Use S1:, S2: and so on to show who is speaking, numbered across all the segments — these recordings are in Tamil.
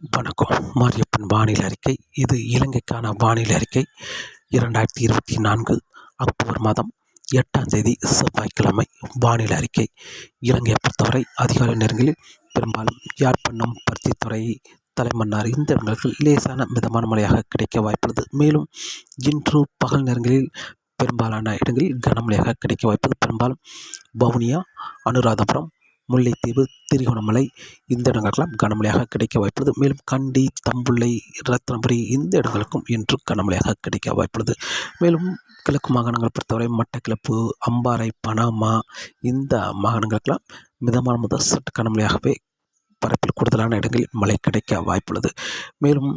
S1: வணக்கம். மாரியப்பன் வானிலை அறிக்கை. இது இலங்கைக்கான வானிலை அறிக்கை. இரண்டாயிரத்தி இருபத்தி நான்கு அக்டோபர் மாதம் எட்டாம் தேதி செவ்வாய்க்கிழமை வானிலை அறிக்கை. இலங்கையை பொறுத்தவரை அதிகாலை நேரங்களில் பெரும்பாலும் யாழ்ப்பாணம் பருத்தித்துறை தலைமன்னார் இந்த இடங்களுக்கு லேசான மிதமான மழையாக கிடைக்க வாய்ப்புள்ளது. மேலும் இன்று பகல் நேரங்களில் பெரும்பாலான இடங்களில் கனமழையாக கிடைக்க வாய்ப்பது பெரும்பாலும் வவுனியா அனுராதபுரம் முல்லைத்தீவு திரிகோணமலை இந்த இடங்களுக்கெல்லாம் கனமழையாக கிடைக்க வாய்ப்புள்ளது. மேலும் கண்டி தம்புள்ளை ரத்னபுரி இந்த இடங்களுக்கும் இன்று கனமழையாக கிடைக்க வாய்ப்புள்ளது. மேலும் கிழக்கு மாகாணங்களை பொறுத்தவரை மட்டக்கிழப்பு அம்பாறை பனாமா இந்த மாகாணங்களுக்கெல்லாம் மிதமான முதல் சற்று கனமழையாகவே பரப்பில் கூடுதலான இடங்களில் மழை கிடைக்க வாய்ப்புள்ளது. மேலும்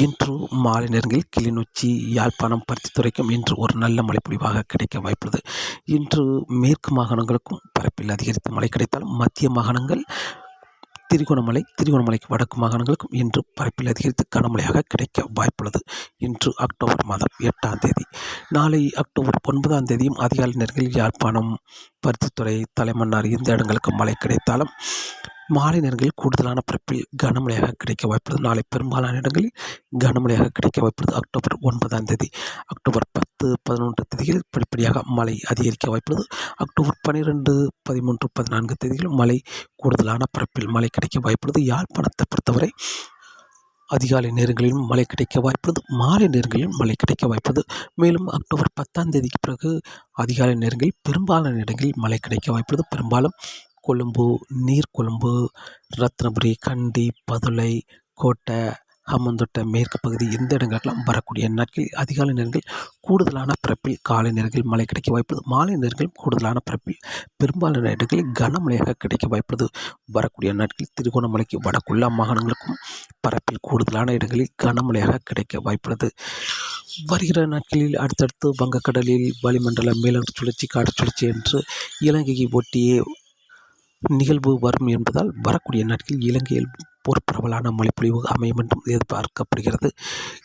S1: இன்று மாலை நேரங்களில் கிளிநொச்சி யாழ்ப்பாணம் பருத்தித்துறைக்கும் இன்று ஒரு நல்ல மழைப்பொழிவாக கிடைக்க வாய்ப்புள்ளது. இன்று மேற்கு மாகாணங்களுக்கும் பரப்பில் அதிகரித்த மழை கிடைத்தாலும் மத்திய மாகாணங்கள் திரிகோணமலை திரிகோணமலைக்கு வடக்கு மாகாணங்களுக்கும் இன்று பரப்பில் அதிகரித்து கனமழையாக கிடைக்க வாய்ப்புள்ளது. இன்று அக்டோபர் மாதம் எட்டாம் தேதி. நாளை அக்டோபர் ஒன்பதாம் தேதியும் அதிகாலை நேரங்களில் யாழ்ப்பாணம் பருத்தித்துறை தலைமன்னார் இந்த இடங்களுக்கு மழை கிடைத்தாலும் மாலை நேரங்களில் கூடுதலான பரப்பில் கனமழையாக கிடைக்க வாய்ப்புள்ளது. நாளை பெரும்பாலான இடங்களில் கனமழையாக கிடைக்க வாய்ப்புள்ளது. அக்டோபர் ஒன்பதாம் தேதி அக்டோபர் பத்து பதினொன்று தேதிகளில் படிப்படியாக மழை அதிகரிக்க வாய்ப்புள்ளது. அக்டோபர் பன்னிரெண்டு பதிமூன்று பதினான்கு தேதிகளில் மழை கூடுதலான பரப்பில் மழை கிடைக்க வாய்ப்புள்ளது. யாழ்ப்பாணத்தை பொறுத்தவரை அதிகாலை நேரங்களிலும் மழை கிடைக்க வாய்ப்புள்ளது. மாலை நேரங்களிலும் மழை கிடைக்க வாய்ப்புள்ளது. மேலும் அக்டோபர் பத்தாம் தேதிக்கு பிறகு அதிகாலை நேரங்களில் பெரும்பாலான இடங்களில் மழை கிடைக்க வாய்ப்புள்ளது. பெரும்பாலும் கொழும்பு நீர்கொழும்பு ரத்னபுரி கண்டி பதுளை கோட்டை ஹம்மந்தோட்டை மேற்கு பகுதி இந்த இடங்களுக்கெல்லாம் வரக்கூடிய நாட்களில் அதிகாலை நேரங்களில் கூடுதலான பரப்பில் காலை நேரங்களில் மழை கிடைக்க வாய்ப்புள்ளது. மாலை நேரங்களில் கூடுதலான பரப்பில் பெரும்பாலான இடங்களில் கனமழையாக கிடைக்க வாய்ப்புள்ளது. வரக்கூடிய நாட்களில் திருகோணமலைக்கு வடக்குள்ளா மாகாணங்களுக்கும் பரப்பில் கூடுதலான இடங்களில் கனமழையாக கிடைக்க வாய்ப்புள்ளது. வருகிற நாட்களில் அடுத்தடுத்து வங்கக்கடலில் வளிமண்டல மேலடுக்கு சுழற்சி காற்று சுழற்சி என்று இலங்கையை ஒட்டியே நிகழ்வு வரும் என்பதால் வரக்கூடிய நாட்களில் இலங்கையில் ஒரு பரவலான மழைப்பொழிவு அமையும் என்றும் எதிர்பார்க்கப்படுகிறது.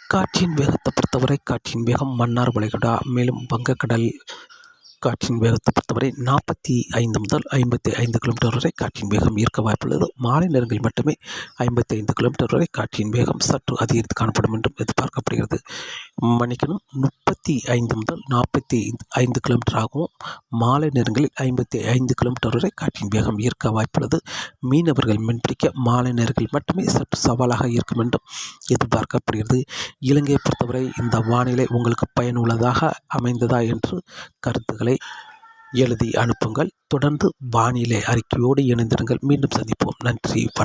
S1: காற்றின் வேகத்தை பொறுத்தவரை காற்றின் வேகம் மன்னார் வளைகுடா மேலும் வங்கக்கடல் காற்றின் வேகத்தை பொறுத்தவரை நாற்பத்தி ஐந்து முதல் ஐம்பத்தி ஐந்து கிலோமீட்டர் வரை காற்றின் வேகம் ஈர்க்க வாய்ப்புள்ளது. மாலை நேரங்களில் மட்டுமே ஐம்பத்தி ஐந்து கிலோமீட்டர் வரை காற்றின் வேகம் சற்று அதிகரித்து காணப்படும் என்றும் எதிர்பார்க்கப்படுகிறது. மன்னிக்கணும் முப்பத்தி ஐந்து முதல் நாற்பத்தி ஐந்து கிலோமீட்டர் ஆகும் மாலை நேரங்களில் ஐம்பத்தி ஐந்து கிலோமீட்டர் வரை காற்றின் வேகம் ஈர்க்க வாய்ப்புள்ளது. மீனவர்கள் மீன்பிடிக்க மாலை நேரங்களில் மட்டுமே சற்று சவாலாக இருக்கும் என்றும் எதிர்பார்க்கப்படுகிறது. இலங்கையை பொறுத்தவரை இந்த வானிலை உங்களுக்கு பயனுள்ளதாக அமைந்ததா என்று கருத்துக்களை எழுதி அனுப்புங்கள். தொடர்ந்து வானிலை அறிக்கையோடு இணைந்திருங்கள். மீண்டும் சந்திப்போம். நன்றி